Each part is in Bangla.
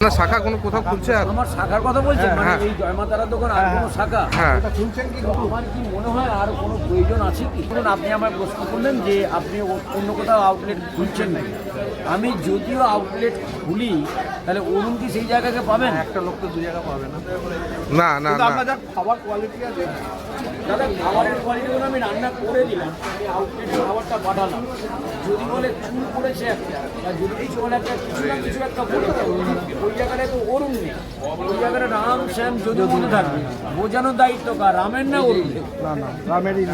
না শাখা কোনো কোথাও খুলছে আর আমার শাখার কথা বলছেন? মানে হ্যাঁ। এই জয়মাতারা দোকান আর কোনো শাখা? খুলছেন কিন্তু আমার কি মনে হয় আর কোনো প্রয়োজন আছে কি? আপনি আমার প্রশ্ন করলেন যে আপনি ও- অন্য কোথাও আউটলেট খুলছেন নাকি? আমি যদিও আউটলেট খুলি তাহলে অরুণ কি সেই জায়গাকে পাবেন? একটা লোক তো দু জায়গা পাবে না। না না না। খাবার কোয়ালিটি আছে দাদা খাবারের কোয়ালিটিগুলো আমি রান্না করে দিলাম আমি আউটলেটে খাবারটা পাঠালাম যদি বলে চুল পড়েছে একটা বা যদি কিছু বলে একটা কিছু না কিছু একটা পড়েছে ওই জায়গাটায় তো অরুণ নেই। ওই জায়গাটা রাম শ্যাম যদি মনে থাকবে বোঝানোর দায়িত্ব কার? রামের না অরুণ না না রামেরই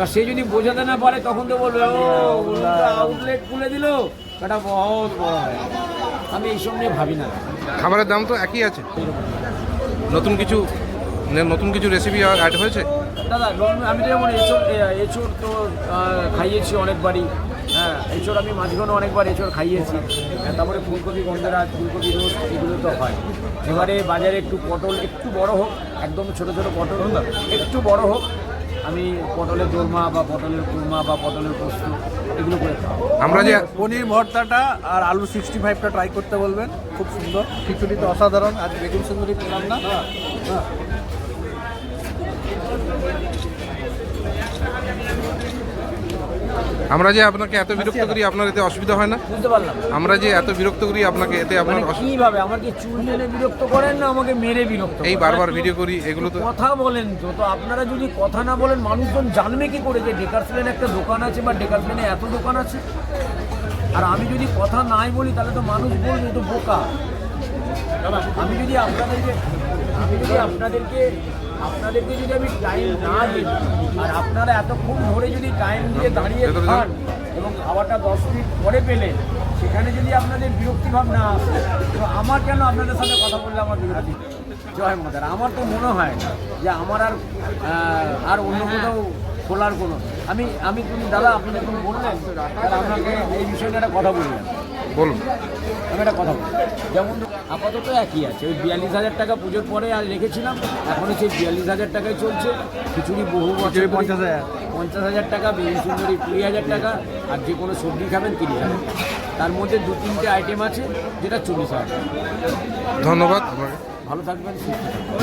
এবার সে যদি বোঝাতে না পারে তখন তো বলবে ও আউটলেট খুলে দিল। এটা বহুত বড় হয়। আমি এইসব নিয়ে ভাবি না। খাবারের দাম তো একই আছে। নতুন কিছু নতুন কিছু রেসিপি অ্যাড হয়েছে? দাদা আমি তো যেমন এঁচড় এ- এঁচড় তো খাইয়েছি অনেকবারই। হ্যাঁ এঁচড় আমি মাঝখানে অনেকবার এঁচড় খাইয়েছি। হ্যাঁ, তারপরে ফুলকপি গন্ধরাজ ফুলকপি রোজ এগুলো তো হয়। এবারে বাজারে একটু পটল একটু বড় হোক একদম ছোট ছোট পটল একটু বড় হোক আমি পটলের দোরমা বা পটলের কুরমা বা পটলের পোস্ত এগুলো করে আমরা যে পনির ভর্তাটা আর আলু সিক্সটি ফাইভটা ট্রাই করতে বলবেন। খুব সুন্দর। খিচুড়ি তো অসাধারণ। আজ বেগুন সুন্দরী পেলাম না। হ্যাঁ। আমরা যে আপনাকে এত বিরক্ত করি আপনার এতে অসুবিধা হয় না? বুঝতে পারলাম। আমরা যে এত বিরক্ত করি আপনাকে এতে আপনার মানে কীভাবে? আমাকে চুল মেরে বিরক্ত করেন না আমাকে মেরে বিরক্ত এই বারবার ভিডিও করি এগুলো তো কথা বলেন তো। তো আপনারা যদি কথা না বলেন মানুষজন জানবে কি করে যে ডেকার্সলেনে একটা দোকান আছে বা ডেকার্সলেনে এত দোকান আছে? আর আমি যদি কথা নাই বলি তাহলে তো মানুষ বলবে তো বোকা। আমি যদি আপনাদেরকে আমি যদি আপনাদেরকে আপনাদেরকে যদি আমি টাইম না দিই আর আপনারা এতক্ষণ ধরে যদি টাইম দিয়ে দাঁড়িয়ে খান এবং খাওয়াটা দশ মিনিট পরে পেলেন সেখানে যদি আপনাদের বিরক্তিভাব না আসে তো আমার কেন আপনাদের সাথে কথা বললে আমার বিরক্তি জয় মাতার। আমার তো মনে হয় যে আমার আর আর অন্য কোথাও খোলার কোনো আমি আমি তুমি দাদা আপনি যখন বললেন আপনাকে এই বিষয়ে একটা কথা বললাম বলুন। আমি একটা কথা বলি। যেমন আপাতত একই আছে। ওই বিয়াল্লিশ হাজার টাকা পুজোর পরে আর রেখেছিলাম এখনও সেই বিয়াল্লিশ হাজার টাকায় চলছে। খিচুড়ি বহু বছর পঞ্চাশ হাজার। পঞ্চাশ হাজার টাকা বেগুন সুন্দরী কুড়ি হাজার টাকা আর যে কোনো সবজি খাবেন তিরিশ হাজার তার মধ্যে দু তিনটে আইটেম আছে যেটা চল্লিশ হাজার ধন্যবাদ ভালো থাকবেন সুস্থ থাকবেন।